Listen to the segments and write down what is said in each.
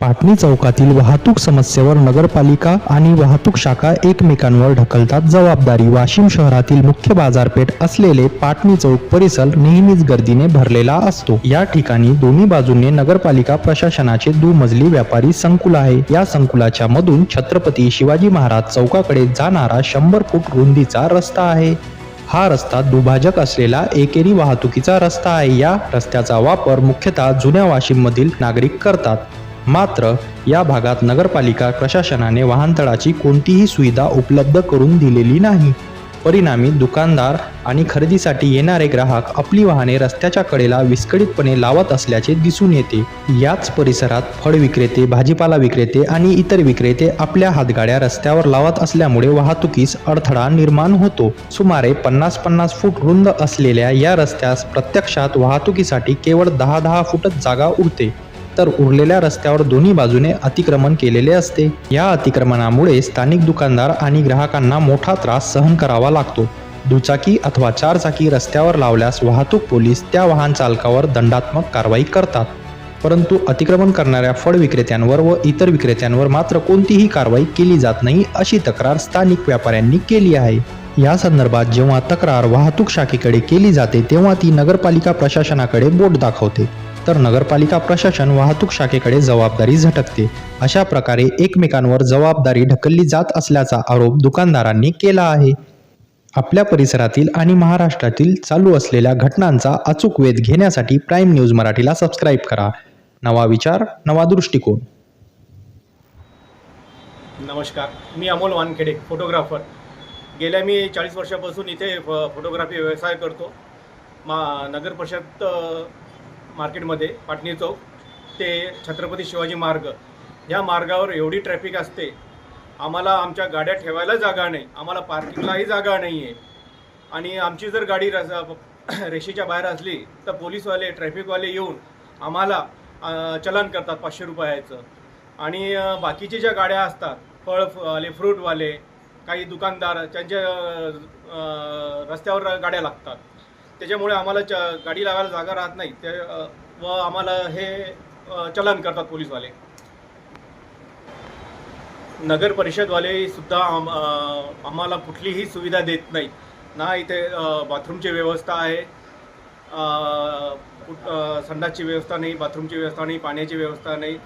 पाटणी चौकातील वाहतूक समस्येवर नगरपालिका आणि वाहतूक शाखा एकमेकांवर ढकलतात जबाबदारी. वाशिम शहरातील मुख्य बाजारपेठ असलेले पाटणी चौक परिसर नेहमीच गर्दीने भरलेला असतो. या ठिकाणी दोन्ही बाजूने नगरपालिका प्रशासनाचे दुमजली व्यापारी संकुल आहे. या संकुलाच्या मधून छत्रपती शिवाजी महाराज चौकाकडे जाणारा शंभर फूट रुंदीचा रस्ता आहे. हा रस्ता दुभाजक असलेला एकेरी वाहतुकीचा रस्ता आहे. या रस्त्याचा वापर मुख्यतः जुन्या वाशिममधील नागरिक करतात. मात्र या भागात नगरपालिका प्रशासनाने वाहनतळाची कोणतीही सुविधा उपलब्ध करून दिलेली नाही. परिणामी दुकानदार आणि खरेदीसाठी येणारे ग्राहक आपली वाहने रस्त्याच्या कडेला विस्कळीतपणे लावत असल्याचे दिसून येते. याच परिसरात फळ विक्रेते भाजीपाला विक्रेते आणि इतर विक्रेते आपल्या हातगाड्या रस्त्यावर लावत असल्यामुळे वाहतुकीस अडथळा निर्माण होतो. सुमारे पन्नास पन्नास फूट रुंद असलेल्या या रस्त्यास प्रत्यक्षात वाहतुकीसाठी केवळ दहा दहा फूटच जागा उरते. तर उरलेल्या रस्त्यावर दोन्ही बाजूने अतिक्रमण केलेले असते. या अतिक्रमणामुळे स्थानिक दुकानदार आणि ग्राहकांना मोठा त्रास सहन करावा लागतो. दुचाकी अथवा चारचाकी रस्त्यावर लावल्यास वाहतूक पोलीस त्या वाहन चालकावर दंडात्मक कारवाई करतात. परंतु अतिक्रमण करणाऱ्या फळ विक्रेत्यांवर व इतर विक्रेत्यांवर मात्र कोणतीही कारवाई केली जात नाही अशी तक्रार स्थानिक व्यापाऱ्यांनी केली आहे. या संदर्भात जेव्हा तक्रार वाहतूक शाखेकडे केली जाते तेव्हा ती नगरपालिका प्रशासनाकडे बोट दाखवते. तर नगरपालिका प्रशासन वाहतूक शाखेकडे जबाबदारी झटकते. अशा प्रकारे एकमेकांवर जबाबदारी ढकलली जात असल्याचा आरोप दुकानदारांनी केला आहे. आपल्या परिसरातील आणि महाराष्ट्रातील चालू असलेल्या घटनांचा अचूक वेध घेण्यासाठी प्राईम न्यूज मराठीला सबस्क्राईब करा. नवा विचार नवा दृष्टिकोन. नमस्कार मी अमोल वानखेडे फोटोग्राफर. गेल्या मी चाळीस वर्षापासून इथे फ फोटोग्राफी व्यवसाय करतो. मा नगर परिषद मार्केटमध्ये पाटणी चौक ते छत्रपती शिवाजी मार्ग. ह्या मार्गावर एवढी ट्रॅफिक असते आम्हाला आमच्या गाड्या ठेवायला जागा नाही आम्हाला पार्किंगलाही जागा नाही आहे आणि आमची जर गाडी रस रेषेच्या बाहेर असली तर पोलीसवाले ट्रॅफिकवाले येऊन आम्हाला चलन करतात पाचशे रुपयाचं. आणि बाकीच्या बाकीचे ज्या गाड्या असतात फळ वाले फ्रूटवाले काही दुकानदार त्यांच्या रस्त्यावर गाड्या लागतात. त्याच्यामुळे आम्हाला च गाडी लावायला जागा राहत नाही. ते व आम्हाला हे चलन करतात पोलीसवाले. नगर परिषदवाले सुद्धा आम आम्हाला कुठलीही सुविधा देत नाही. ना इथे बाथरूमची व्यवस्था आहे. कुठ- संडासची व्यवस्था नाही बाथरूमची व्यवस्था नाही पाण्याची व्यवस्था नाही.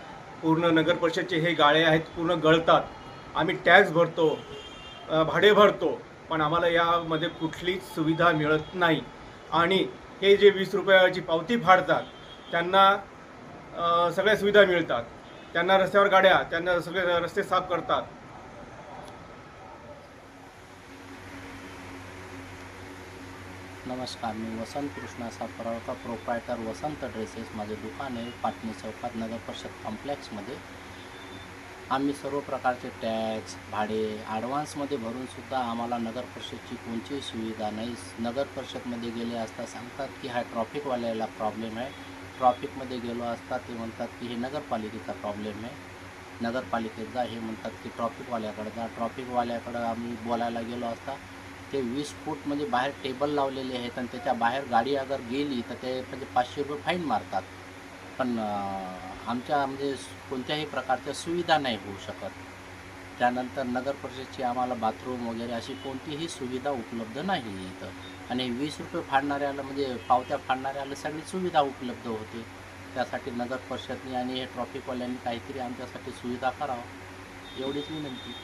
पूर्ण नगर परिषदचे हे गाळे आहेत पूर्ण गळतात. आम्ही टॅक्स भरतो भाडे भरतो पण आम्हाला यामध्ये कुठलीच सुविधा मिळत नाही. आणि हे जे वीस रुपयाची पावती फाडतात त्यांना सगळ्या सुविधा मिळतात. त्यांना रस्त्यावर गाड्या त्यांना सगळे रस्ते साफ करतात. नमस्कार मी वसंत कृष्णा सापरावका प्रोप्रायटर वसंत ड्रेसेस माझे दुकान आहे पाटणी चौकात नगर परिषद कॉम्प्लेक्समध्ये आम्ही सर्व प्रकारचे टॅक्स भाडे ॲडव्हान्समध्ये भरूनसुद्धा आम्हाला नगर परिषदची कोणतीही सुविधा नाही. नगर परिषदमध्ये गेले असता सांगतात की हा ट्रॉफिकवाल्याला प्रॉब्लेम आहे. ट्रॉफिकमध्ये गेलो असता ते म्हणतात की हे नगरपालिकेचा प्रॉब्लेम आहे. नगरपालिकेत जा हे म्हणतात की ट्रॉफिकवाल्याकडे जा ट्रॉफिकवाल्याकडं आम्ही बोलायला गेलो असता ते वीस फूट म्हणजे बाहेर टेबल लावलेले आहेत आणि त्याच्या बाहेर गाडी अगर गेली तर ते म्हणजे पाचशे रुपये फाईन मारतात. पण आमच्या म्हणजे कोणत्याही प्रकारच्या सुविधा नाही होऊ शकत. त्यानंतर नगर परिषदची आम्हाला बाथरूम वगैरे अशी कोणतीही सुविधा उपलब्ध नाही इथं. आणि वीस रुपये फाडणाऱ्याला म्हणजे पावत्या फाडणाऱ्याला सगळी सुविधा उपलब्ध होते. त्यासाठी नगर परिषदने आणि हे ट्रॉफिकवाल्यांनी काहीतरी आमच्यासाठी सुविधा करावं. एवढीच विनंती.